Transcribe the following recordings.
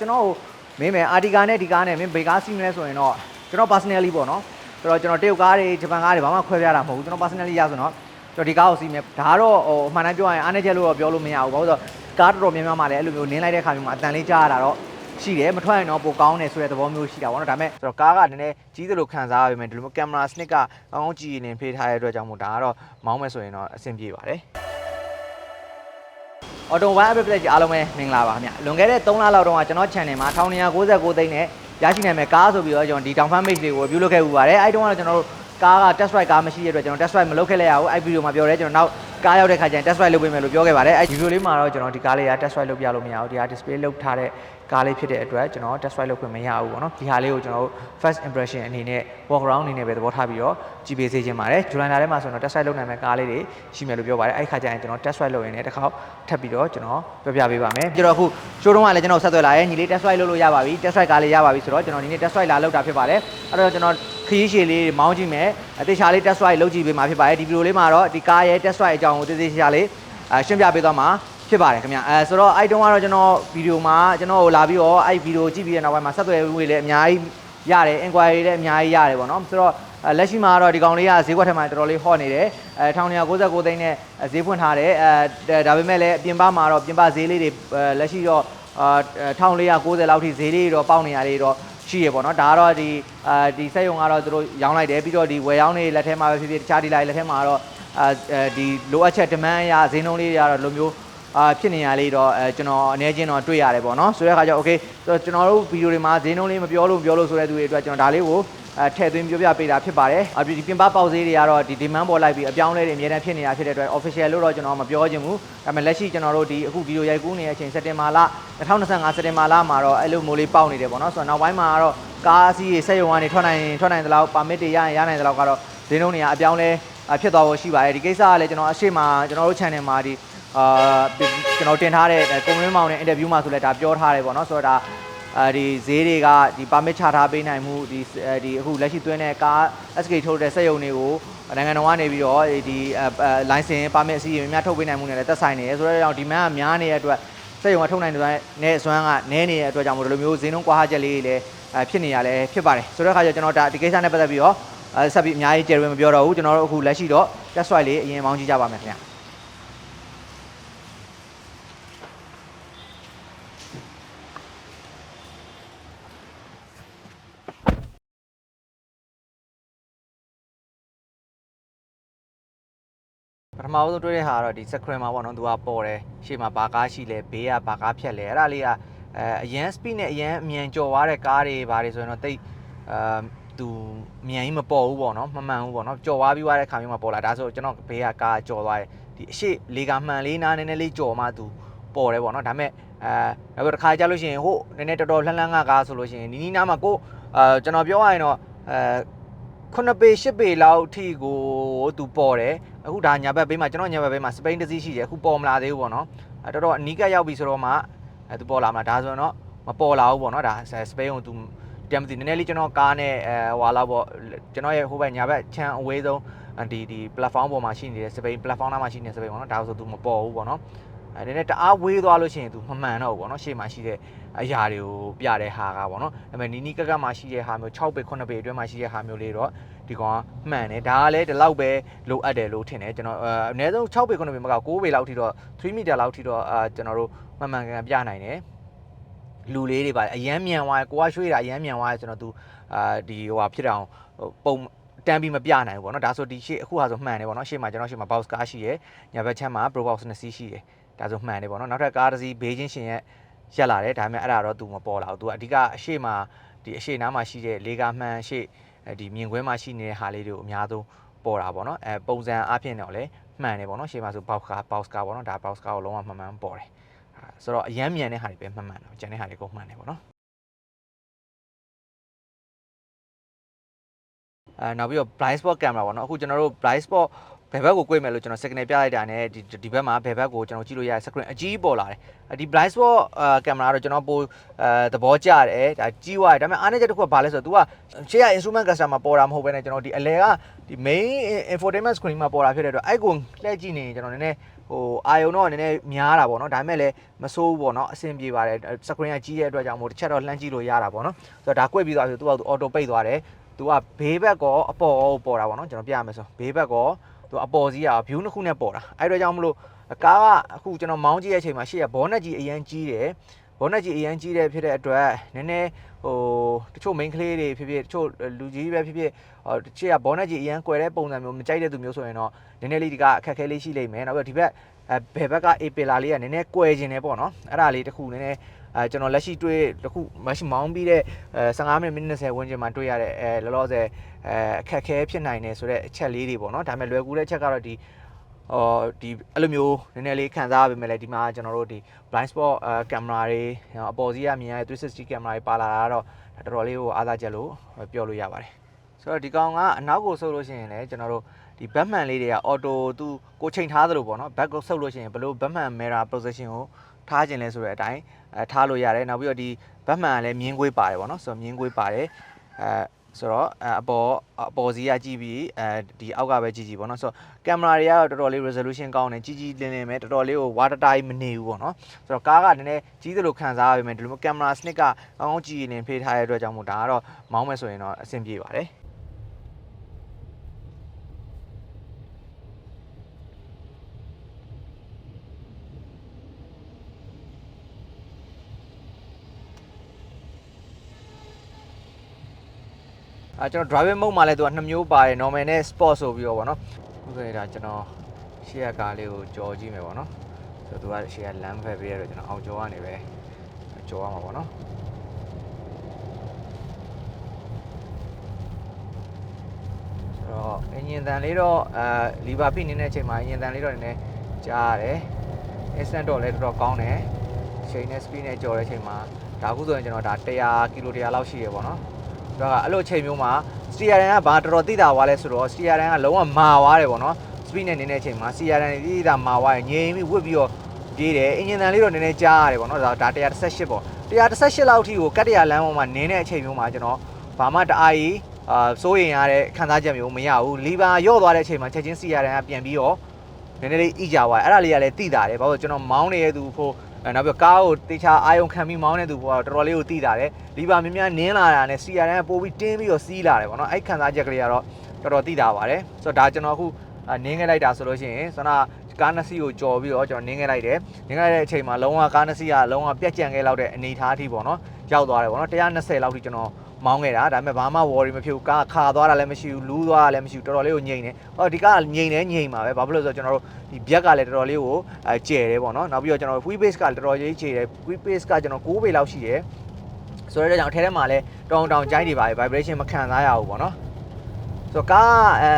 ကျွန်တော်မင်းမယ်အာဒီကာနဲ့ဒီကာနဲ့မင်းဘေကားစီးမလဲဆိုရင်တော့ကျွန်တော် personally ပေါ့နော်ဆိုတော့ကျွန်တော်တရုတ်ကားတွေဂျပန်ကားတွေဘာမှခွဲပြားတာမဟုတ်ဘူးကျွန်တော် personally ရဆိုတော့ကျွန်တော်ဒီကားကိုစီးမယ်ဒါကတော့ဟိုအမှန်တမ်းပြောရရင်အားနေချက်လို့တော့ပြောလို့မရဘူးဘာလို့လဲဆိုတော့ကားတော်တော်များများမှလည်းအဲ့လိုမျိုးနင်းလိုက်တဲ့ခါမျိုးမှာအတန်လေးကြားရတာတော့ရှိတယ်မထွက်ရင်တော့ပိုကောင်းတယ်ဆိုတဲ့သဘောမျိုးရှိတာပေါ့နော်ဒါပေမဲ့ဆိုတော့ကားကနည်းနည်းကြီးသလိုခံစားရပေမဲ့ဒီလိုမျိုးကင်မရာစနစ်ကကောင်းကောင်းကြည့်ရင်ဖေးထားတဲ့အတွက်ကြောင့်မို့ဒါကတော့မောင်းမယ်ဆိုရင်တော့အဆင်ပြေပါတယ် အော်တိုဝိုင်းအပပလက်ကြီးအားလုံးပဲမင်္ဂလာပါခင်ဗျလွန်ခဲ့တဲ့3လလောက်တုန်းကကျွန်တော် channel မှာ1999သိန်းနဲ့ရရှိနိုင်မဲ့ကားဆိုပြီးတော့ကျွန်တော်ဒီ down fan page လေးကို review လုပ်ခဲ့ဥပါတယ်အဲဒီတုန်းကတော့ကျွန်တော်တို့ကားက test ride ကားမရှိတဲ့အတွက်ကျွန်တော် test ride မလုပ်ခဲ့လိုက်ရဘူးအဲဒီ video မှာပြောတယ်ကျွန်တော်နောက်ကားရောက်တဲ့ခါကျရင် test ride လုပ်ပေးမယ်လို့ပြောခဲ့ပါတယ်အဲဒီ video လေးမှာတော့ကျွန်တော်ဒီကားလေးက test ride လုပ်ပြလို့မရဘူးဒီဟာ display လုပ်ထားတဲ့ ကားလေးဖြစ်တဲ့အတွက်ကျွန်တော် test ride လုပ်ခွင့်မရဘူးပေါ့နော်ဒီဟာလေးကိုကျွန်တော်တို့ first impression အနေနဲ့ walk around အနေနဲ့ပဲသဘောထားပြီးတော့ကြည့်ပေးစေချင်ပါတယ်ဇူလိုင်လထဲမှာဆိုတော့ test ride လုပ်နိုင်မဲ့ကားလေးတွေရှိမယ်လို့ပြောပါတယ်အဲဒီခါကျရင်ကျွန်တော် test ride လုပ်ရင်လည်းတစ်ခါထပ်ပြီးတော့ကျွန်တော်ပြောပြပေးပါမယ်ပြီးတော့အခု showroom ကလည်းကျွန်တော်ဆက်သွယ်လာရဲညီလေး test ride လုပ်လို့ရပါပြီ test ride ကားလေးရပါပြီဆိုတော့ကျွန်တော်ဒီနေ့ test ride လာလုပ်တာဖြစ်ပါတယ်အဲ့တော့ကျွန်တော်ခရီးရှည်လေးမောင်းကြည့်မယ်အသေးချာလေး test ride လုပ်ကြည့်ပေးမှာဖြစ်ပါတယ်ဒီဗီဒီယိုလေးမှာတော့ဒီကားရဲ့ test ride အကြောင်းကိုသေးသေးချာလေးအရှင်းပြပေးသွားမှာ ဖြစ်ပါတယ်ခင်ဗျအဲဆိုတော့အဲ့တုန်းကတော့ကျွန်တော်ဗီဒီယိုမှာကျွန်တော်ကိုလာပြီးတော့အဲ့ဗီဒီယိုကြည့်ပြီးတဲ့နောက်ပိုင်းမှာဆက်သွယ်မှုတွေလည်းအများကြီးရတယ် inquiry တွေလည်းအများကြီးရတယ်ပေါ့နော်ဆိုတော့အဲလက်ရှိမှာတော့ဒီကောင်လေးကဈေးကွက်ထဲမှာတော်တော်လေးဟော့နေတယ်အဲ1999သိန်းနဲ့ဈေးဖွင့်ထားတယ်အဲဒါပေမဲ့လည်းအပြင်ပမှာတော့ပြင်ပဈေးလေးတွေအဲလက်ရှိတော့အာ1490လောက်ထိဈေးလေးတွေတော့ပေါက်နေရလေးတော့ရှိရပေါ့နော်ဒါကတော့ဒီအာဒီစက်ရုံကတော့သူတို့ရောင်းလိုက်တယ်ပြီးတော့ဒီဝယ်ရောင်းတွေလက်ထဲမှာပဲဖြစ်ဖြစ်တခြားဒီလိုက်လက်ထဲမှာတော့အာအဲဒီလိုအပ်ချက် demand အရဈေးနှုန်းလေးတွေကတော့လိုမျိုး အာဖြစ်နေရလေးတော့အဲကျွန်တော်အနေချင်းတော့တွေ့ရတယ်ပေါ့နော်ဆိုတဲ့အခါကျတော့ okay ဆိုတော့ကျွန်တော်တို့ဗီဒီယိုတွေမှာဈေးနှုန်းလေးမပြောလို့ပြောလို့ဆိုတဲ့သူတွေအတွက်ကျွန်တော်ဒါလေးကိုအဲထည့်သွင်းပြောပြပေးတာဖြစ်ပါတယ်အဒီပြင်ပပေါက်ဈေးတွေကတော့ဒီ demand ပေါ်လိုက်ပြီးအပြောင်းအလဲတွေအများတန်းဖြစ်နေတာဖြစ်တဲ့အတွက် official လို့တော့ကျွန်တော်မပြောချင်ဘူးဒါပေမဲ့လက်ရှိကျွန်တော်တို့ဒီအခုဗီဒီယိုရိုက်ကူးနေတဲ့အချိန်စက်တင်ဘာလ2025စက်တင်ဘာလမှာတော့အဲ့လိုမျိုးလေးပေါက်နေတယ်ပေါ့နော်ဆိုတော့နောက်ပိုင်းမှာကတော့ကားအစီးတွေစက်ရုံကနေထွက်နိုင်ထွက်နိုင်သလောက်ပါမစ်တွေရရင်ရနိုင်သလောက်ကတော့ဈေးနှုန်းတွေကအပြောင်းလဲဖြစ်သွားဖို့ရှိပါတယ်ဒီကိစ္စကလည်းကျွန်တော်အရှိမကျွန်တော်တို့ channel မှာဒီ အာကျွန်တော်တင်ထားတဲ့ကွန်မင်းမောင်နဲ့ interview မှာဆိုလဲဒါပြောထားတယ်ပေါ့နော်ဆိုတော့ဒါအဲဒီဈေးတွေကဒီ permit ချထားပေးနိုင်မှုဒီဒီအခုလက်ရှိသွင်းတဲ့ကား SK ထုတ်တဲ့စက်ရုံတွေကိုနိုင်ငံတော်ကနေပြီးတော့ဒီ license permit အစီအမံများထုတ်ပေးနိုင်မှုနဲ့လည်းသက်ဆိုင်နေတယ်ဆိုတော့ကြောင့် demand ကများနေတဲ့အတွက်စက်ရုံကထုတ်နိုင်တဲ့စွမ်းကနည်းနေတဲ့အတွက်ကြောင့်မို့ဒီလိုမျိုးဈေးနှုန်းကွာဟချက်လေးတွေလည်းဖြစ်နေရလဲဖြစ်ပါတယ်ဆိုတော့အခါကျကျွန်တော်ဒါဒီကိစ္စနဲ့ပတ်သက်ပြီးတော့ဆက်ပြီးအများကြီးကြယ်ဝင်မပြောတော့ဘူးကျွန်တော်တို့အခုလက်ရှိတော့ test ride လေးအရင်မောင်းကြည့်ကြပါမယ်ခင်ဗျာ ထမဆုံးတွေ့တဲ့ဟာကတော့ဒီ screen မှာပေါ့နော်သူကပေါ်တယ်ရှေ့မှာဘာကားရှိလဲဘေးကဘာကားဖြတ်လဲအဲ့ဒါလေးကအဲအရန် speed နဲ့အရန်အမြန်ကြော်သွားတဲ့ကားတွေဘာတွေဆိုရင်တော့တိတ်အာသူမြန်ကြီးမပေါ်ဘူးပေါ့နော်မမှန်ဘူးပေါ့နော်ကြော်သွားပြီးသွားတဲ့ခါမျိုးမှာပေါ်လာဒါဆိုကျွန်တော်ဘေးကကားကြော်သွားတယ်ဒီအရှိလေကမှန်လေးနားနည်းနည်းလေးကြော်မှသူပေါ်တယ်ပေါ့နော်ဒါပေမဲ့အဲနောက်ပြီးတစ်ခါကြာလို့ရှိရင်ဟိုနည်းနည်းတော်တော်လှမ်းလှမ်းကကားဆိုလို့ရှိရင်နီးနီးနားမှာကိုအာကျွန်တော်ပြောရရင်တော့အဲခုနှစ်ပေရှစ်ပေလောက်ထိကိုသူပေါ်တယ်အခုဒါညာဘက်ဘေးမှာကျွန်တော်ညာဘက်ဘေးမှာစပိန်တစ်စီးရှိတယ်အခုပေါ်မလာသေးဘူးပေါ့နော်အဲတော်တော်အနီးကပ်ရောက်ပြီဆိုတော့မှအဲသူပေါ်လာမှာဒါဆိုရင်တော့မပေါ်လာဘူးပေါ့နော်ဒါစပိန်ကိုသူပြန်မသိနည်းနည်းလေးကျွန်တော်ကားနဲ့အဲဟွာလောက်ပေါ့ကျွန်တော်ရဲ့ဟိုဘက်ညာဘက်ချမ်းအဝေးဆုံးဒီဒီ platform ပေါ်မှာရှိနေတဲ့စပိန် platform နားမှာရှိနေတဲ့စပိန်ပေါ့နော်ဒါဆိုသူမပေါ်ဘူးပေါ့နော်အဲနည်းနည်းတအားဝေးသွားလို့ရှိရင်သူမမှန်တော့ဘူးပေါ့နော်ရှေ့မှာရှိတဲ့အရာတွေကိုပြတဲ့ဟာကပေါ့နော်ဒါပေမဲ့နီနီကက်ကက်မှာရှိတဲ့ဟာမျိုး6ပေ9ပေအတွင်းမှာရှိတဲ့ဟာမျိုးလေးတော့ ဒီကောင်ကမှန်တယ်ဒါကလည်းဒီလောက်ပဲလိုအပ်တယ်လို့ထင်တယ်ကျွန်တော်အဲအနည်းဆုံး6ပေ9ပေမက9ပေလောက်ထိတော့3မီတာလောက်ထိတော့အာကျွန်တော်တို့မှန်မှန်ကန်ကန်ပြနိုင်တယ်လူလေးတွေပါအရန်မြန်သွားကိုကရွှေ့တာအရန်မြန်သွားကျွန်တော်သူအာဒီဟိုဟာဖြစ်တာအောင်ပုံတန်းပြီးမပြနိုင်ဘူးပေါ့နော်ဒါဆိုဒီရှေ့အခုဟာဆိုမှန်တယ်ပေါ့နော်ရှေ့မှာကျွန်တော်ရှေ့မှာ box ကားရှိရယ်ညာဘက်ချမ်းမှာ pro box နှစ်စီးရှိတယ်ဒါဆိုမှန်တယ်ပေါ့နော်နောက်ထပ်ကားတစ်စီးဘေးချင်းရှင်ရဲ့ရက်လာတယ်ဒါပေမဲ့အဲ့ဒါတော့သူမပေါ်လာဘူးသူကအဓိကအရှိမှာဒီအရှိနားမှာရှိတဲ့လေကာမှန်ရှေ့ ဒီမြင်ကွင်းမှာရှိနေတဲ့ဟာလေးတွေကိုအများဆုံးပေါ်တာပေါ့နော်အဲပုံစံအဖြစ်တော့လေမှန်တယ်ပေါ့နော်ရှေ့မှာဆို box ကား box ကားပေါ့နော်ဒါ box ကားကိုလုံးဝမှန်မှန်ပေါ်တယ်ဆိုတော့အရန်မြန်တဲ့ဟာတွေပဲမှန်မှန်တော့ကျန်တဲ့ဟာတွေကုန်မှန်တယ်ပေါ့နော်အဲနောက်ပြီးတော့ blind spot camera ပေါ့နော်အခုကျွန်တော်တို့ blind spot ဘယ်ဘက်ကို꿰မယ်လို့ကျွန်တော် signal ပြလိုက်တာနဲ့ဒီဒီဘက်မှာဘယ်ဘက်ကိုကျွန်တော်ကြည့်လို့ရတဲ့ screen အကြီးပေါ်လာတယ်ဒီ blind spot ကင်မရာတော့ကျွန်တော်ပိုအဲသဘောကျတယ်ဒါကြီးသွားတယ်ဒါပေမဲ့အားနည်းချက်တစ်ခုကဘာလဲဆိုတော့ तू ကရှေ့က instrument cluster မှာပေါ်တာမဟုတ်ဘဲနဲ့ကျွန်တော်ဒီအလဲကဒီ main infotainment screen မှာပေါ်တာဖြစ်တဲ့အတွက်အဲ့ကိုလှည့်ကြည့်နေရင်ကျွန်တော်နည်းနည်းဟိုအာယုံတော့နည်းနည်းများတာပေါ့နော်ဒါပေမဲ့လည်းမဆိုးဘူးပေါ့နော်အဆင်ပြေပါတယ် screen ကကြီးတဲ့အတွက်ကြောင့်မို့တစ်ချက်တော့လှမ်းကြည့်လို့ရတာပေါ့နော်ဆိုတော့ဒါ꿰ပြီးသွားပြီ तू က auto ပိတ်သွားတယ် तू ကဘေးဘက်ကောအပေါ်ကောပေါ်တာပေါ့နော်ကျွန်တော်ပြရမယ်ဆိုဘေးဘက်ကော သူအပေါ်စီးက view နှစ်ခုနဲ့ပေါ်တာအဲ့တော့ကြောင့်မလို့ကားကအခုကျွန်တော်မောင်းကြည့်တဲ့အချိန်မှာရှေ့ကဘောနက်ကြီးအရန်ကြီးတယ်ဘောနက်ကြီးအရန်ကြီးတယ်ဖြစ်တဲ့အတွက်နည်းနည်းဟိုတချို့ main ကလေးတွေဖြစ်ဖြစ်တချို့လူကြီးပဲဖြစ်ဖြစ်ဟိုရှေ့ကဘောနက်ကြီးအရန်ကွယ်တဲ့ပုံစံမျိုးမကြိုက်တဲ့သူမျိုးဆိုရင်တော့နည်းနည်းလေးဒီကအခက်အခဲလေးရှိလိမ့်မယ်နောက်ပြီးဒီဘက်အဲဘယ်ဘက်က A pillar လေးကနည်းနည်းကွယ်ခြင်းတယ်ပေါ့နော်အဲ့ဒါလေးတစ်ခုနည်းနည်း အဲကျွန်တော်လက်ရှိတွေ့တစ်ခုမရှိမောင်းပြီးတဲ့အဲ15မိနစ်မိနစ်20ဝန်းကျင်မှာတွေ့ရတဲ့အဲလောလောဆယ်အဲအခက်အခဲဖြစ်နိုင်တယ်ဆိုတော့အချက်လေးတွေပေါ့နော်ဒါပေမဲ့လွယ်ကူတဲ့အချက်ကတော့ဒီဟောဒီအဲ့လိုမျိုးနည်းနည်းလေးခံစားရပေမဲ့လည်းဒီမှာကျွန်တော်တို့ဒီ blind spot အဲကင်မရာတွေအပေါ်စီးကမြင်ရတဲ့360ကင်မရာတွေပါလာတာတော့တော်တော်လေးကိုအားသာချက်လို့ပြောလို့ရပါတယ်ဆိုတော့ဒီကောင်ကအနောက်ကိုဆုပ်လို့ရှိရင်လည်းကျွန်တော်တို့ဒီ Batman လေးတွေက auto သူကိုချိန်ထားသလိုပေါ့နော် back ကိုဆုပ်လို့ရှိရင်ဘယ်လို Batman mirror position ကို ထားခြင်းလဲဆိုတဲ့အတိုင်းအဲထားလို့ရတယ်နောက်ပြီးတော့ဒီ Batman ကလည်းမြင်းကွေးပါတယ်ပေါ့နော်ဆိုတော့မြင်းကွေးပါတယ်အဲဆိုတော့အဲအပေါ်အပေါ်စီးကကြည့်ပြီးအဲဒီအောက်ကပဲကြည့်ကြည့်ပေါ့နော်ဆိုတော့ကင်မရာတွေကတော့တော်တော်လေး resolution ကောင်းတယ်ကြီးကြီးလင်းလင်းပဲတော်တော်လေးကို water tight မနေဘူးပေါ့နော်ဆိုတော့ကားကနည်းနည်းကြီးသလိုခံစားရပေမဲ့ဒီလိုမျိုးကင်မရာစနစ်ကကောင်းကောင်းကြည့်ရင်ဖေးထားတဲ့အတွက်ကြောင့်မို့ဒါကတော့မောင်းမယ်ဆိုရင်တော့အဆင်ပြေပါတယ် အဲကျွန်တော် driving mode မှာလည်းသူကနှစ်မျိုးပါတယ် normal နဲ့ sport ဆိုပြီးတော့ဗောနော်ဟုတ်ကဲ့ဒါကျွန်တော်ရှေ့ကကားလေးကိုကြော်ကြည့်မယ်ဗောနော်ဆိုတော့သူကရှေ့ကလမ်းဖက်ပေးရတော့ကျွန်တော်အောင်ကြော်ကနေပဲကြော်ရမှာဗောနော်ဆိုတော့အင်ဂျင်တန်လေးတော့အဲလီဗာဖိနေတဲ့အချိန်မှာအင်ဂျင်တန်လေးတော့နည်းနည်းကြားရတယ် instant တော့လည်းတော်တော်ကောင်းတယ်ချိန်နဲ့ speed နဲ့ကြော်တဲ့အချိန်မှာဒါခုဆိုရင်ကျွန်တော်ဒါ100ကီလို100လောက်ရှိရပေါ့နော် သူကအဲ့လိုအချိန်မျိုးမှာ CRN ကဘာတော်တော်သိတာွားလဲဆိုတော့ CRN ကလုံးဝမာွားတယ်ပေါ့နော် speed နဲ့နေတဲ့အချိန်မှာ CRN သိတာမာွားရင်ငြိမ်ပြီးဝစ်ပြီးတော့ပြေးတယ်အင်ဂျင်တန်လေးတော့နည်းနည်းကြားရတယ်ပေါ့နော်ဒါဒါ118ပေါ့118လောက်ထိကိုကတ်တရလမ်းပေါ်မှာနင်းတဲ့အချိန်မျိုးမှာကျွန်တော်ဘာမှတအားကြီးအာစိုးရင်ရတဲ့ခံစားချက်မျိုးမရဘူးလီဗာရော့သွားတဲ့အချိန်မှာချက်ချင်း CRN ကပြန်ပြီးတော့နည်းနည်းလေးဣကြွားအဲ့ဒါလေးကလည်းသိတာတယ်ဘာလို့ကျွန်တော်မောင်းနေတဲ့သူဖို့ အဲနောက်ပြီးကားကိုတေချာအာယုံခံပြီးမောင်းနေသူကတော့တော်တော်လေးကိုသိတာတယ်လီဗာများများနင်းလာတာနဲ့ CRN ကပို့ပြီးတင်းပြီးတော့စီးလာတယ်ပေါ့နော်အဲ့ခံစားချက်ကလေးကတော့တော်တော်သိတာပါတယ်ဆိုတော့ဒါကျွန်တော်အခုနင်းခဲ့လိုက်တာဆိုလို့ရှိရင်စနာကားနှစ်စီးကိုကြော်ပြီးတော့ကျွန်တော်နင်းခဲ့လိုက်တယ်နင်းခဲ့တဲ့အချိန်မှာလုံးဝကားနှစ်စီးကလုံးဝပြက်ကြံခဲ့လောက်တဲ့အနေအထားအထိပေါ့နော်ရောက်သွားတယ်ပေါ့နော်120လောက်ထိကျွန်တော် မောင်းခဲ့တာဒါပေမဲ့ဘာမှ worry မဖြစ်ဘူးကားခါသွားတာလည်းမရှိဘူးလူးသွားတာလည်းမရှိဘူးတော်တော်လေးကိုငြိမ်တယ်ဟောဒီကားငြိမ်တယ်ငြိမ်ပါပဲဘာဖြစ်လို့လဲဆိုတော့ကျွန်တော်တို့ဒီဘက်ကလည်းတော်တော်လေးကိုအဲကျယ်တယ်ပေါ့နော်နောက်ပြီးတော့ကျွန်တော် wheel base ကတော်တော်လေးကျယ်တယ် wheel base ကကျွန်တော်9ပေလောက်ရှိတယ်ဆိုတော့ကြောင့်အထဲထဲမှာလည်းတောင်တောင်ကြိုင်းတွေပါပဲ vibration မခံစားရဘူးပေါ့နော်ဆိုတော့ကားအဲ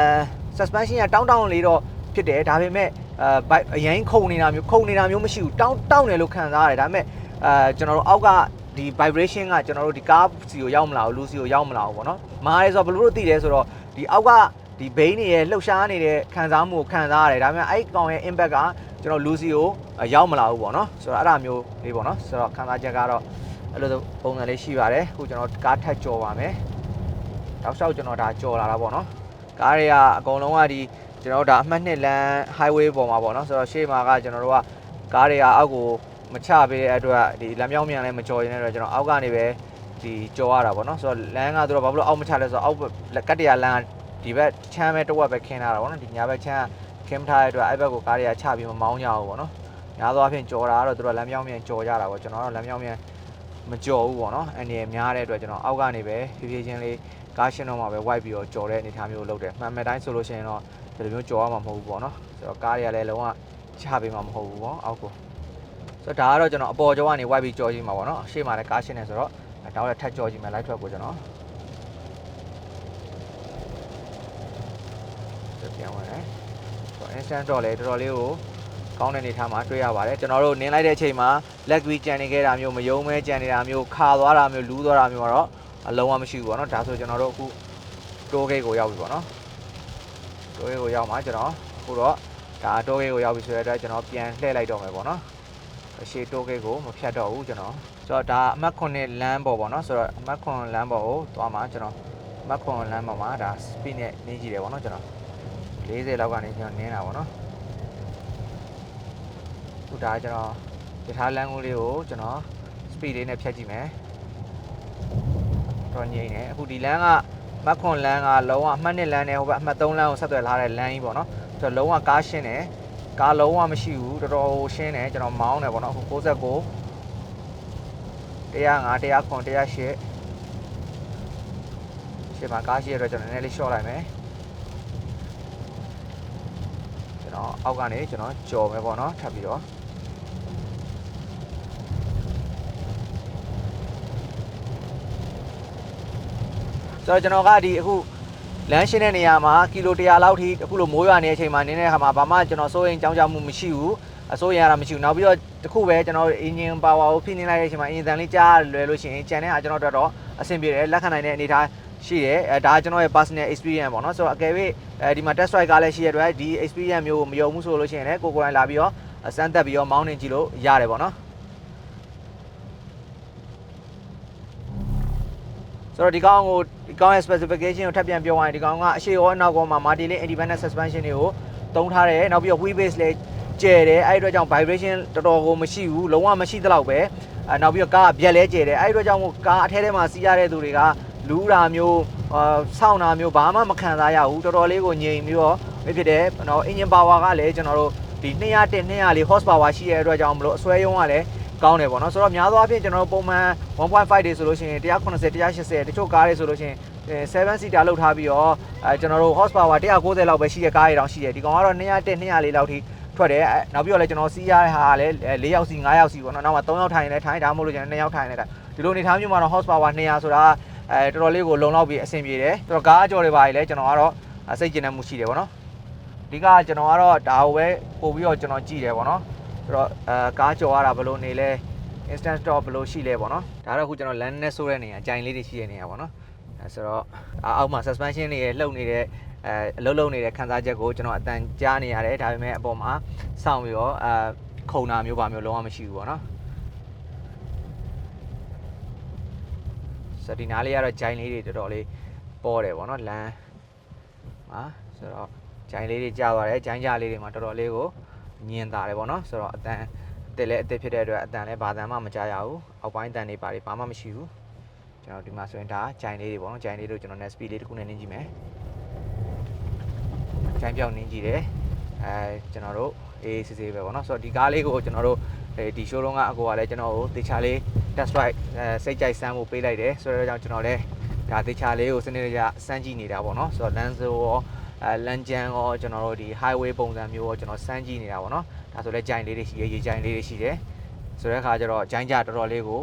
suspension ကတောင်းတောင်းလေးတော့ဖြစ်တယ်ဒါပေမဲ့အဲအရင်ခုန်နေတာမျိုးခုန်နေတာမျိုးမရှိဘူးတောင်းတောင်းတယ်လို့ခံစားရတယ်ဒါပေမဲ့အဲကျွန်တော်တို့အောက်က ဒီ vibration ကကျွန်တော်တို့ဒီကားစီကိုရောက်မလာဘူးလူစီကိုရောက်မလာဘူးပေါ့နော်မားရဲဆိုတော့ဘယ်လိုလုပ်သိလဲဆိုတော့ဒီအောက်ကဒီဘိန်းတွေရဲ့လှုပ်ရှားနေတဲ့ခံစားမှုကိုခံစားရတယ်ဒါပေမဲ့အဲ့ကောင်ရဲ့ impact ကကျွန်တော်လူစီကိုရောက်မလာဘူးပေါ့နော်ဆိုတော့အဲ့ဒါမျိုးလေးပေါ့နော်ဆိုတော့ခံစားချက်ကတော့အဲ့လိုပုံစံလေးရှိပါတယ်အခုကျွန်တော်ကားထက်ကြော်ပါမယ်တောက်လျှောက်ကျွန်တော်ဒါကြော်လာတာပေါ့နော်ကားတွေကအကုန်လုံးကဒီကျွန်တော်တို့ဒါအမှတ်နှစ်လမ်း highway ပေါ်မှာပေါ့နော်ဆိုတော့ရှေ့မှာကကျွန်တော်တို့ကကားတွေကအောက်ကို မချပေးတဲ့အတွက်ဒီလမ်းမြောင်းမြန်လည်းမကြော်ရင်လည်းကျွန်တော်အောက်ကနေပဲဒီကြော်ရတာပေါ့နော်ဆိုတော့လမ်းကသူတို့ဘာလို့အောက်မချလဲဆိုတော့အောက်ကတ်တရလမ်းဒီဘက်ချမ်းပဲတစ်ဝက်ပဲခင်းထားတာပေါ့နော်ဒီညာဘက်ချမ်းခင်းထားတဲ့အတွက်အဲ့ဘက်ကိုကားတွေကချပြီးမမောင်းကြဘူးပေါ့နော်များသောအားဖြင့်ကြော်တာကတော့သူတို့လမ်းမြောင်းမြန်ကြော်ကြတာပေါ့ကျွန်တော်ကတော့လမ်းမြောင်းမြန်မကြော်ဘူးပေါ့နော်အန်ဒီရများတဲ့အတွက်ကျွန်တော်အောက်ကနေပဲဖြည်းဖြည်းချင်းလေးကားရှင်းတော့မှပဲ wipe ပြီးတော့ကြော်တဲ့အနေအထားမျိုးလုပ်တယ်မှန်မှန်တိုင်းဆိုလို့ရှိရင်တော့ဒီလိုမျိုးကြော်ရမှာမဟုတ်ဘူးပေါ့နော်ဆိုတော့ကားတွေကလည်းလုံးဝချပေးမှာမဟုတ်ဘူးပေါ့အောက်ကို ဆိုတော့ဒါကတော့ကျွန်တော်အပေါ်ကျောကနေ wipe ပြီးကြော်ကြည့်မှာပေါ့နော်အရှေ့မှာလည်းကားရှင်းနေဆိုတော့တောင်းလည်းထက်ကြော်ကြည့်မယ် light truck ကိုကျွန်တော်ပြန်ဝင်တယ်ဆိုတော့ instant တော့လေတော်တော်လေးကိုကောင်းတဲ့အနေထားမှာတွေ့ရပါတယ်ကျွန်တော်တို့နင်းလိုက်တဲ့အချိန်မှာ leg week ကြံနေခဲ့တာမျိုးမယုံမဲကြံနေတာမျိုးခါသွားတာမျိုးလူးသွားတာမျိုးကတော့အလုံးဝမရှိဘူးပေါ့နော်ဒါဆိုကျွန်တော်တို့အခုတိုးဂိတ်ကိုရောက်ပြီပေါ့နော်တိုးဂိတ်ကိုရောက်မှာကျွန်တော်ခုတော့ဒါတိုးဂိတ်ကိုရောက်ပြီဆိုတဲ့အတွက်ကျွန်တော်ပြန်လှည့်လိုက်တော့မယ်ပေါ့နော် အရှိတိုးဂိတ်ကိုမဖြတ်တော့ဘူးကျွန်တော်ဆိုတော့ဒါအမှတ်9လမ်းပေါ်ပေါ့နော်ဆိုတော့အမှတ်9လမ်းပေါ်ကိုသွားမှာကျွန်တော်အမှတ်9လမ်းပေါ်မှာဒါ speed နဲ့နင်းကြည့်တယ်ပေါ့နော်ကျွန်တော်40လောက်ကနေကျွန်တော်နင်းတာပေါ့နော်ခုဒါကျွန်တော်တထားလမ်းကိုလေးကိုကျွန်တော် speed လေးနဲ့ဖြတ်ကြည့်မယ်တော့ငြိမ့်နေအခုဒီလမ်းကမက်ခွန်လမ်းကလုံးဝအမှတ်1လမ်းနဲ့ဟိုဘက်အမှတ်3လမ်းကိုဆက်သွယ်လာတဲ့လမ်းကြီးပေါ့နော်ဆိုတော့လုံးဝကားရှင်းတယ် ကားလုံးဝမရှိဘူးတော်တော်ရှင်းတယ်ကျွန်တော်မောင်းတယ်ပေါ့နော်အခု69 105 109 108ရှင်းမှာကားရှိရတော့ကျွန်တော်နည်းနည်းလေး short လိုက်မယ်ကျွန်တော်အောက်ကနေကျွန်တော်ကြော်မယ်ပေါ့နော်ထပ်ပြီးတော့ဆိုတော့ကျွန်တော်ကဒီအခု လမ်းရှင်းတဲ့နေရာမှာကီလို100လောက်ထိအခုလိုမိုးရွာနေတဲ့အချိန်မှာနင်းတဲ့အခါမှာဘာမှကျွန်တော်စိုးရင်ကြောင်းကြမှုမရှိဘူးအစိုးရရတာမရှိဘူးနောက်ပြီးတော့တခုပဲကျွန်တော်အင်ဂျင်ပါဝါကိုဖိနေလိုက်တဲ့အချိန်မှာအင်ဂျင်တန်လေးကြားလွယ်လို့ရှိရင်ကြံတဲ့အားကျွန်တော်တို့တော့အဆင်ပြေတယ်လက်ခံနိုင်တဲ့အနေအထားရှိတယ်အဲဒါကကျွန်တော်ရဲ့ personal experience ပေါ့နော်ဆိုတော့အကယ်၍အဲဒီမှာ test ride ကားလည်းရှိရတဲ့အတွက်ဒီ experience မျိုးကိုမယုံဘူးဆိုလို့ရှိရင်လည်းကိုကိုယ်တိုင်လာပြီးတော့စမ်းသပ်ပြီးတော့မောင်းနေကြည့်လို့ရတယ်ပေါ့နော်ဆိုတော့ဒီကောင်ကိုဒီ ကောင်ရဲ့ specification ကိုထပ်ပြန်ပြောရရင်ဒီကောင်ကအရှိရောအနောက်ကောင်မှာ multi link independent suspension တွေကိုတုံးထားတယ်နောက်ပြီးတော့ wheel base လည်းကျယ်တယ်အဲ့ဒီအတွက်ကြောင့် vibration တော်တော်ကိုမရှိဘူးလုံးဝမရှိသလောက်ပဲအဲနောက်ပြီးတော့ကားကဗျက်လဲကျယ်တယ်အဲ့ဒီအတွက်ကြောင့်မို့ကားအထဲထဲမှာစီးရတဲ့သူတွေကလူးတာမျိုးအာဆောင်းတာမျိုးဘာမှမခံစားရဘူးတော်တော်လေးကိုငြိမ်ပြီးတော့ဖြစ်ဖြစ်တယ်နော် engine power ကလည်းကျွန်တော်တို့ဒီ200တက်200 horse power ရှိတဲ့အတွက်ကြောင့်မလို့အစွဲရုံးကလည်း ကောင်းတယ်ပေါ့နော်ဆိုတော့များသောအားဖြင့်ကျွန်တော်တို့ပုံမှန်1.5တွေဆိုလို့ရှိရင်190 180တချို့ကားတွေဆိုလို့ရှိရင်7 seater လောက်ထားပြီးတော့အဲကျွန်တော်တို့ horse power 190လောက်ပဲရှိတဲ့ကားတွေတောင်ရှိတယ်ဒီကောင်ကတော့200တက်200လေးလောက်ထိထွက်တယ်အဲနောက်ပြီးတော့လည်းကျွန်တော်စီးရတဲ့ဟာကလည်း4ယောက်စီ5ယောက်စီပေါ့နော်နောက်မှ3ယောက်ထိုင်နေထိုင်ဒါမှမဟုတ်လို့ကျွန်တော်2ယောက်ထိုင်နေတာဒီလိုအနေထားမျိုးမှာတော့ horse power 200ဆိုတာအဲတော်တော်လေးကိုလုံလောက်ပြီးအဆင်ပြေတယ်တော်တော်ကားအကျော်တွေပါလေကျွန်တော်ကတော့စိတ်ကျဉ်တဲ့မှုရှိတယ်ပေါ့နော်အဓိကကျွန်တော်ကတော့ဒါကိုပဲပို့ပြီးတော့ကျွန်တော်ကြည့်တယ်ပေါ့နော် ဆိုတော့အဲကားကြော်ရတာဘယ်လိုနေလဲ instant stop ဘယ်လိုရှိလဲပေါ့နော်ဒါတော့အခုကျွန်တော် land နဲ့ဆိုးတဲ့နေရာအကြိုင်လေးတွေရှိတဲ့နေရာပေါ့နော်အဲဆိုတော့အာအောက်မှာ suspension တွေလှုပ်နေတဲ့အဲအလုံးလုံးနေတဲ့ခန်းစားချက်ကိုကျွန်တော်အတန်ကြားနေရတယ်ဒါပေမဲ့အပေါ်မှာစောင့်ပြီးတော့အဲခုံတာမျိုးပါမျိုးလုံးဝမရှိဘူးပေါ့နော်ဆိုတော့ဒီနားလေးကတော့ဂျိုင်လေးတွေတော်တော်လေးပေါ်တယ်ပေါ့နော်လမ်းမှာဆိုတော့ဂျိုင်လေးတွေကြားသွားတယ်ဂျိုင်ကြလေးတွေမှာတော်တော်လေးကို ညင်တာတယ်ပေါ့နော်ဆိုတော့အတန်အစ်လည်းအစ်ဖြစ်တဲ့အတွက်အတန်လည်းဘာတန်မှမကြားရဘူးအောက်ပိုင်းတန်တွေပါတွေဘာမှမရှိဘူးကျွန်တော်ဒီမှာဆိုရင်ဒါဂျိုင်လေးတွေပေါ့နော်ဂျိုင်လေးတို့ကျွန်တော် net speed လေးတစ်ခုနဲ့နင်းကြည့်မယ်ဂျိုင်ပြောင်းနင်းကြည့်တယ်အဲကျွန်တော်တို့အေးစစ်စစ်ပဲပေါ့နော်ဆိုတော့ဒီကားလေးကိုကျွန်တော်တို့ဒီ show လုံးကအကိုကလည်းကျွန်တော်ကိုတေချာလေး test ride အဲစိတ်ကြိုက်စမ်းဖို့ပေးလိုက်တယ်ဆိုတော့ကြောင့်ကျွန်တော်လည်းဒါတေချာလေးကိုစနစ်တကျစမ်းကြည့်နေတာပေါ့နော်ဆိုတော့ lens ရော အဲလန်ဂျန်ရောကျွန်တော်တို့ဒီ highway ပုံစံမျိုးရောကျွန်တော်စမ်းကြည့်နေတာပေါ့နော်ဒါဆိုလဲဂျိုင်လေးတွေရှိရရေဂျိုင်လေးတွေရှိတယ်ဆိုတဲ့အခါကျတော့ဂျိုင်ကြတော်တော်လေးကို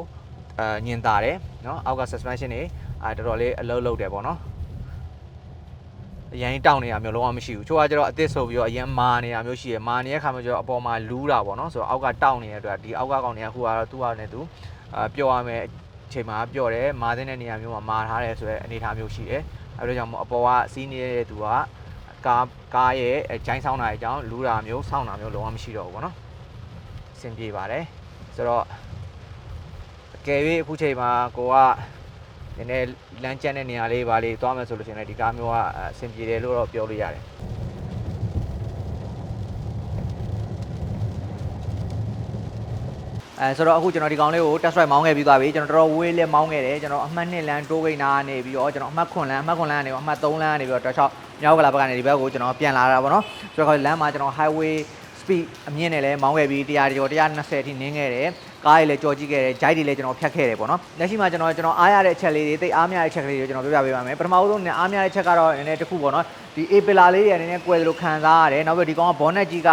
အဲညင်တာတယ်နော်အောက်က suspension တွေအဲတော်တော်လေးအလုံးလုံးတယ်ပေါ့နော်အရင်တောင်းနေတာမျိုးလုံးဝမရှိဘူးချို့ကကျတော့အသစ်ဆိုပြီးတော့အရင်မာနေတာမျိုးရှိရယ်မာနေတဲ့ခါမှာကျတော့အပေါ်မှာလူးတာပေါ့နော်ဆိုတော့အောက်ကတောင်းနေတဲ့အတွက်ဒီအောက်ကကောင်တွေကခုကတော့သူ့ဟာနဲ့သူအာပျော်ရမယ်အချိန်မှာပျော်တယ်မာတဲ့နေရာမျိုးမှာမာထားတယ်ဆိုတဲ့အနေအထားမျိုးရှိတယ်အဲဒါကြောင့်မို့အပေါ်ကစီးနေတဲ့သူက ကားကားရဲ့ဂျိုင်းဆောင်တာအကြောင်းလူးတာမျိုးဆောင်းတာမျိုးလုံးဝမရှိတော့ဘူးပေါ့နော်အဆင်ပြေပါတယ်ဆိုတော့အကယ်၍အခုချိန်မှာကိုကနည်းနည်းလမ်းကျန်းတဲ့နေရာလေးပါလေးသွားမယ်ဆိုလို့ရှိရင်လည်းဒီကားမျိုးကအဆင်ပြေတယ်လို့တော့ပြောလို့ရတယ်အဲဆိုတော့အခုကျွန်တော်ဒီကောင်လေးကို test drive မောင်းခဲ့ပြီးသွားပြီကျွန်တော်တော်တော်ဝေးလေးမောင်းခဲ့တယ်ကျွန်တော်အမှတ်2လမ်းတိုးဂိတ်နာကနေပြီးတော့ကျွန်တော်အမှတ်9လမ်းအမှတ်9လမ်းကနေပြီးအမှတ်3လမ်းကနေပြီးတော့တော်ချောက် မြောက်ကလာဘက်ကနေဒီဘက်ကိုကျွန်တော်ပြန်လာတာပေါ့နော်ဆိုတော့လမ်းမှာကျွန်တော် highway speed အမြင့်နဲ့လည်းမောင်းခဲ့ပြီး100ကျော်120အထိနင်းခဲ့တယ်ကားတွေလည်းကြော်ကြည့်ခဲ့တယ်ဂျိုက်တွေလည်းကျွန်တော်ဖြတ်ခဲ့တယ်ပေါ့နော်လက်ရှိမှာကျွန်တော်ကျွန်တော်အားရတဲ့အချက်လေးတွေတိတ်အားမရတဲ့အချက်ကလေးတွေကျွန်တော်ပြောပြပေးပါမယ်ပထမဦးဆုံးနဲ့အားမရတဲ့ချက်ကတော့နည်းနည်းတစ်ခုပေါ့နော်ဒီ A pillar လေးတွေနည်းနည်းကွယ်သလိုခံစားရတယ်နောက်ပြီးဒီကောင်က bonnet ကြီးက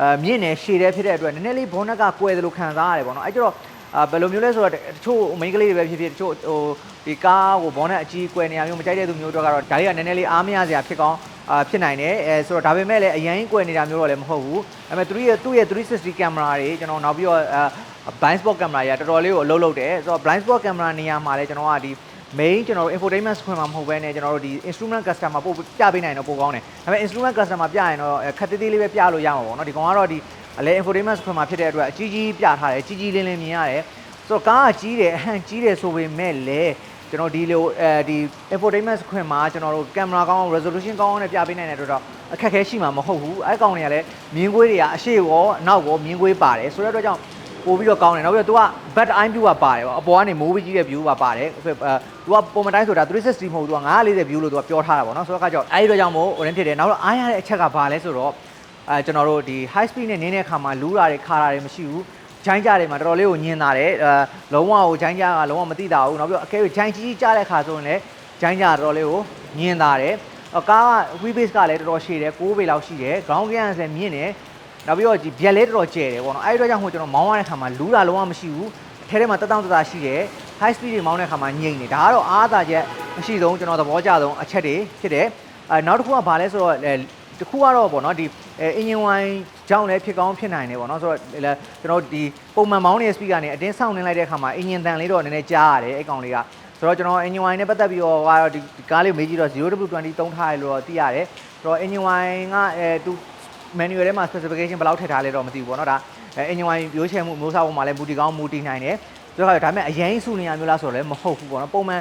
အဲမြင့်နေရှည်တယ်ဖြစ်တဲ့အတွက်နည်းနည်းလေး bonnet ကကွယ်သလိုခံစားရတယ်ပေါ့နော်အဲကျတော့ အာဘယ်လိုမျိုးလဲဆိုတော့တချို့မိန်းကလေးတွေပဲဖြစ်ဖြစ်တချို့ဟိုဒီကားကိုဘောနက်အကြီးကွယ်နေရမျိုးမကြိုက်တဲ့သူမျိုးတို့ကတော့ဒါလေးကနည်းနည်းလေးအားမရစရာဖြစ်ကောင်းအာဖြစ်နိုင်တယ်အဲဆိုတော့ဒါပေမဲ့လည်းအရင်ကွယ်နေတာမျိုးတော့လည်းမဟုတ်ဘူးဒါပေမဲ့သူရဲ့သူ့ရဲ့360 camera တွေကျွန်တော်နောက်ပြီးတော့အဲ blind spot camera တွေကတော်တော်လေးကိုအလုပ်လုပ်တယ်ဆိုတော့ blind spot camera နေရာမှာလည်းကျွန်တော်ကဒီ main ကျွန်တော်တို့ infotainment screen မှာမဟုတ်ဘဲနဲ့ကျွန်တော်တို့ဒီ instrument custom မှာပို့ပြပေးနိုင်တော့ပိုကောင်းတယ်ဒါပေမဲ့ instrument custom မှာပြရင်တော့ခက်သေးသေးလေးပဲပြလို့ရမှာပေါ့နော်ဒီကောင်ကတော့ဒီ အလဲ infotainment screen မှာဖြစ်တဲ့အတွက်အကြီးကြီးပြထားတယ်ကြီးကြီးလင်းလင်းမြင်ရတယ်ဆိုတော့ကားကကြီးတယ်အဟန်ကြီးတယ်ဆိုပေမဲ့လည်းကျွန်တော်ဒီလိုအဲဒီ infotainment screen မှာကျွန်တော်တို့ camera ကောင်း resolution ကောင်းနဲ့ပြပေးနိုင်တဲ့အတွက်တော့အခက်အခဲရှိမှာမဟုတ်ဘူးအဲကောင်တွေကလည်းမြင်ကွေးတွေကအရှိရောအနောက်ရောမြင်ကွေးပါတယ်ဆိုတဲ့အတွက်ကြောင့် ပို့ပြီးတော့ကောင်းတယ်နောက်ပြီးတော့ तू က back eye view ကပါတယ်ပေါ့အပေါ်ကနေမိုးပြီးကြီးတဲ့ view ကပါတယ်အဲ तू ကပုံမတိုင်းဆိုတာ360မဟုတ်ဘူး तू က940 view လို့ तू ကပြောထားတာပေါ့နော်ဆိုတော့အခါကျတော့အဲဒီတော့ကြောင့်မို့ orange ဖြစ်တယ်နောက်တော့အားရတဲ့အချက်ကဘာလဲဆိုတော့ အဲကျွန်တော်တို့ဒီ high speed နဲ့နင်းတဲ့အခါမှာလူးတာတွေခါတာတွေမရှိဘူးဂျိုင်းကြတွေမှာတော်တော်လေးကိုညင်တာတယ်အဲလုံးဝကိုဂျိုင်းကြကလုံးဝမသိတာဘူးနောက်ပြီးတော့အကဲဂျိုင်းကြီးကြီးကြားတဲ့ခါဆိုရင်လည်းဂျိုင်းကြတော်တော်လေးကိုညင်တာတယ်အော်ကားက wheel base ကလည်းတော်တော်ရှည်တယ်6ပေလောက်ရှိတယ် ground clearance လည်းမြင့်တယ်နောက်ပြီးတော့ဒီဗျက်လေးတော်တော်ကျယ်တယ်ပေါ့နော်အဲ့ဒီတော့ကြောင့်ဟိုကျွန်တော်မောင်းရတဲ့ခါမှာလူးတာလုံးဝမရှိဘူးအထဲထဲမှာတက်တောင့်တတာရှိတယ် high speed တွေမောင်းတဲ့ခါမှာညိမ့်နေဒါကတော့အားသာချက်မရှိဆုံးကျွန်တော်သဘောကျဆုံးအချက်တွေဖြစ်တယ်အဲနောက်တစ်ခုကဘာလဲဆိုတော့အဲတစ်ခုကတော့ပေါ့နော်ဒီ အဲ engine wine ကြောင့်လည်းဖြစ်ကောင်းဖြစ်နိုင်တယ်ပေါ့နော်ဆိုတော့လေကျွန်တော်ဒီပုံမှန်မောင်းနေတဲ့ speed ကနေအတင်းဆောင်းနေလိုက်တဲ့ခါမှာ engine တန်လေးတော့နည်းနည်းကြားရတယ်အဲ့ကောင်လေးကဆိုတော့ကျွန်တော် engine wine နဲ့ပတ်သက်ပြီးတော့ကတော့ဒီကားလေးကိုမေးကြည့်တော့ 0W20 သုံးထားရလို့တော့သိရတယ်ဆိုတော့ engine wine ကအဲသူ manual ထဲမှာ specification ဘယ်လောက်ထည့်ထားလဲတော့မသိဘူးပေါ့နော်ဒါအဲ engine wine ရိုးချဲမှုမျိုးစားပုံမှာလည်းမူတီကောင်းမူတီနိုင်တယ်ဆိုတော့ဒါပေမဲ့အရင်စုနေရမျိုးလားဆိုတော့လည်းမဟုတ်ဘူးပေါ့နော်ပုံမှန်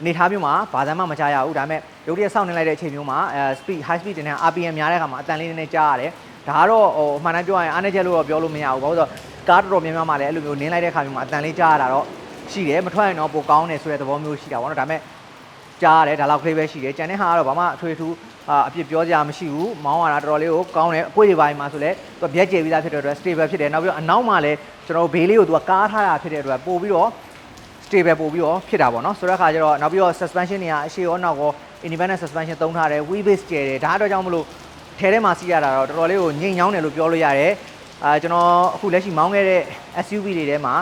အနေထားမျိုးမှာဘာသာမှမကြားရဘူးဒါပေမဲ့ရုပ်တရက်စောင့်နေလိုက်တဲ့အချိန်မျိုးမှာအဲ speed high speed တင်တဲ့ RPM များတဲ့အခါမှာအတန်လေးနည်းနည်းကြားရတယ်ဒါကတော့ဟိုအမှန်တမ်းပြောရရင်အားနေချက်လို့တော့ပြောလို့မရဘူးဘာလို့ဆိုတော့ကားတော်တော်များများမှာလည်းအဲ့လိုမျိုးနင်းလိုက်တဲ့အခါမျိုးမှာအတန်လေးကြားရတာတော့ရှိတယ်မထွက်ရင်တော့ပိုကောင်းတယ်ဆိုတဲ့သဘောမျိုးရှိတာပေါ့နော်ဒါပေမဲ့ကြားရတယ်ဒါလောက်ကလေးပဲရှိတယ်ကြံတဲ့ဟာကတော့ဘာမှအထွေထူးအာအပြစ်ပြောစရာမရှိဘူးမောင်းရတာတော်တော်လေးကိုကောင်းတယ်အကွေ့တွေပိုင်းမှာဆိုလဲသူကဗျက်ကျယ်ပြီးသားဖြစ်တဲ့အတွက် stable ဖြစ်တယ်နောက်ပြီးတော့အနောက်မှာလည်းကျွန်တော်တို့ဘေးလေးကိုသူကကားထားတာဖြစ်တဲ့အတွက်ပို့ပြီးတော့ stable ပို့ပြီးတော့ဖြစ်တာပေါ့နော်ဆိုတဲ့အခါကျတော့နောက်ပြီးတော့ suspension တွေကအရှိရောနောက်ရော independent suspension သုံးထားတယ် wheel base ကျယ်တယ်ဒါအတွက်ကြောင့်မလို့ထဲထဲမှာစီးရတာတော့တော်တော်လေးကိုငိမ့်ညောင်းတယ်လို့ပြောလို့ရတယ်အာကျွန်တော်အခုလက်ရှိမောင်းခဲ့တဲ့ SUV တွေထဲမှာ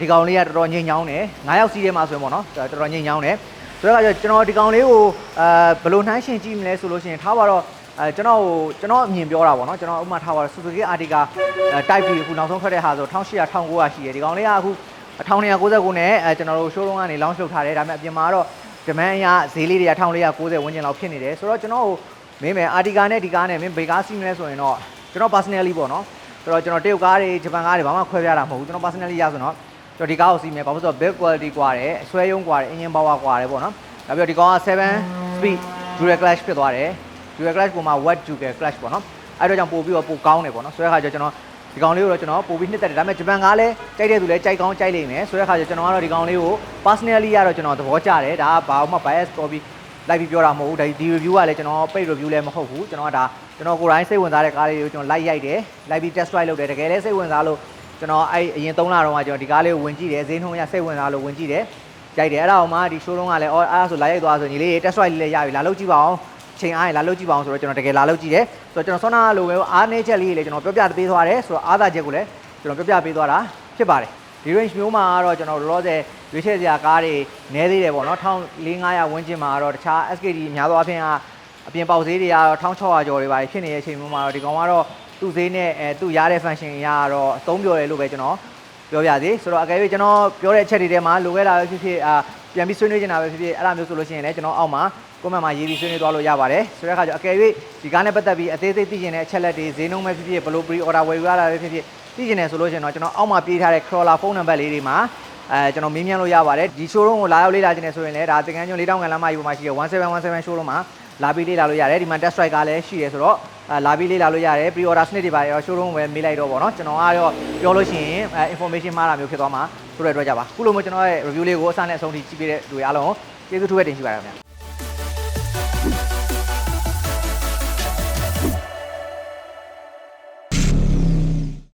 ဒီကောင်လေးကတော်တော်ငိမ့်ညောင်းတယ်9ယောက်စီးထဲမှာဆိုရင်ပေါ့နော်တော်တော်ငိမ့်ညောင်းတယ်ဆိုတော့ကျွန်တော်ဒီကောင်လေးကိုအဲဘယ်လိုနှိုင်းရှင်ကြည့်မလဲဆိုလို့ရှိရင်ထားပါတော့အဲကျွန်တော်ကျွန်တော်အမြင်ပြောတာပေါ့နော်ကျွန်တော်ဥပမာထားပါတော့ Suzuki Arctica Type B အခုနောက်ဆုံးထွက်တဲ့ဟာဆို1800 1900ရှိတယ်ဒီကောင်လေးကအခု 1299နဲ့အဲကျွန်တော်တို့ showroom ကနေ launch လုပ်ထားတယ်ဒါပေမဲ့အပြင်မှာတော့ demand အရဈေးလေးတွေက1490ဝန်းကျင်လောက်ဖြစ်နေတယ်ဆိုတော့ကျွန်တော်ကိုမင်းမယ် Arctica နဲ့ဒီကားနဲ့မင်းဘယ်ကားစီးမလဲဆိုရင်တော့ကျွန်တော် personally ပေါ့နော်ဆိုတော့ကျွန်တော်တရုတ်ကားတွေဂျပန်ကားတွေဘာမှခွဲပြားတာမဟုတ်ဘူးကျွန်တော် personally ရဆိုတော့ကျွန်တော်ဒီကားကိုစီးမယ်ဘာလို့ဆိုတော့ build quality กว่าတယ်အဆွဲရုံးกว่าတယ် engine power กว่าတယ်ပေါ့နော်နောက်ပြီးတော့ဒီကောင်က7 speed dual clutch ဖြစ်သွားတယ် dual clutch ပုံမှာ wet dual clutch ပေါ့နော်အဲ့တော့ကြောင့်ပို့ပြီးတော့ပိုကောင်းတယ်ပေါ့နော်ဆိုတဲ့အခါကျကျွန်တော် ဒီကောင်လေးကိုတော့ကျွန်တော်ပို့ပြီးနှစ်သက်တယ်ဒါပေမဲ့ဂျပန်ကားလည်းကြိုက်တဲ့သူလည်းကြိုက်ကောင်းကြိုက်လိမ့်မယ်ဆိုတဲ့အခါကျကျွန်တော်ကတော့ဒီကောင်လေးကို personally ကတော့ကျွန်တော်သဘောကျတယ်ဒါကဘာမှ bias ပေါ်ပြီးလိုက်ပြီးပြောတာမဟုတ်ဘူးဒါဒီ review ကလည်းကျွန်တော် paid review လည်းမဟုတ်ဘူးကျွန်တော်ကဒါကျွန်တော်ကိုယ်တိုင်စိတ်ဝင်စားတဲ့ကားလေးကိုကျွန်တော် like ရိုက်တယ် like ပြီး test drive လုပ်တယ်တကယ်လည်းစိတ်ဝင်စားလို့ကျွန်တော်အဲ့အရင်3လတော့ကကျွန်တော်ဒီကားလေးကိုဝင်ကြည့်တယ်ဈေးနှုန်းရစိတ်ဝင်စားလို့ဝင်ကြည့်တယ်ကြိုက်တယ်အဲ့ဒါအောင်မှဒီ showroom ကလည်းအော်အဲ့ဒါဆိုလာရိုက်သွားဆိုညီလေး test drive လေးလည်းရပြီလာလုပ်ကြည့်ပါအောင် ချိန်အားရလာလုပ်ကြည့်ပါအောင်ဆိုတော့ကျွန်တော်တကယ်လာလုပ်ကြည့်တယ်ဆိုတော့ကျွန်တော်ဆောနာလိုပဲအားနေချက်လေးလေးကျွန်တော်ပြောပြပေးသွားတယ်ဆိုတော့အားသာချက်ကိုလည်းကျွန်တော်ပြောပြပေးသွားတာဖြစ်ပါတယ်ဒီ range မျိုးမှာကတော့ကျွန်တော်လောလောဆယ်ရွေးချယ်စရာကားတွေနည်းသေးတယ်ပေါ့နော်1500ဝန်းကျင်မှာတော့တခြား SKD အများသောအားဖြင့်ကအပြင်ပေါက်ဈေးတွေကတော့1600ကျော်တွေပါဖြစ်နေတဲ့အချိန်မျိုးမှာတော့ဒီကောင်ကတော့သူ့ဈေးနဲ့အဲသူ့ရတဲ့ function ရတော့အသုံးပြောတယ်လို့ပဲကျွန်တော်ပြောပြသေးဆိုတော့အကယ်၍ကျွန်တော်ပြောတဲ့အချက်တွေထဲမှာလိုခဲ့တာပဲဖြစ်ဖြစ်အာပြန်ပြီးဆွေးနွေးနေတာပဲဖြစ်ဖြစ်အဲ့လိုမျိုးဆိုလို့ရှိရင်လည်းကျွန်တော်အောက်မှာ comment မှာရေးပြီးဆွေးနွေးသွားလို့ရပါတယ်ဆိုတဲ့အခါကျတော့အကယ်၍ဒီကားနဲ့ပတ်သက်ပြီးအသေးစိတ်သိချင်တဲ့အချက်လက်တွေဈေးနှုန်းပဲဖြစ်ဖြစ်ဘယ်လို pre order ဝယ်ယူရတာပဲဖြစ်ဖြစ်သိချင်တယ်ဆိုလို့ရှိရင်တော့ကျွန်တော်အောက်မှာပြေးထားတဲ့ crawler phone number လေးတွေမှာအဲကျွန်တော်မေးမြန်းလို့ရပါတယ်ဒီ showroom ကိုလာရောက်လေ့လာခြင်းနဲ့ဆိုရင်လည်းဒါတင်ကန်းကျွန်း၄တောင်ကန်လမ်းမကြီးပေါ်မှာရှိတဲ့1717 showroom မှာလာပြီးလေ့လာလို့ရတယ်ဒီမှာ test drive ကားလည်းရှိရဲဆိုတော့အဲလာပြီးလေ့လာလို့ရတယ် pre order စနစ်တွေပါရော showroom ပဲမေးလိုက်တော့ပေါ့နော်ကျွန်တော်ကတော့ပြောလို့ရှိရင်အဲ information မှားတာမျိုးဖြစ်သွားမှာဆိုတဲ့အတွက်ကြပါခုလိုမျိုးကျွန်တော်ရဲ့ review လေးကိုအစနဲ့အဆုံးထိကြည့်ပေးတဲ့လူတွေအားလုံးကိုကျေးဇူးထူးပဲတင်ရှိပါတယ်ခင်ဗျာ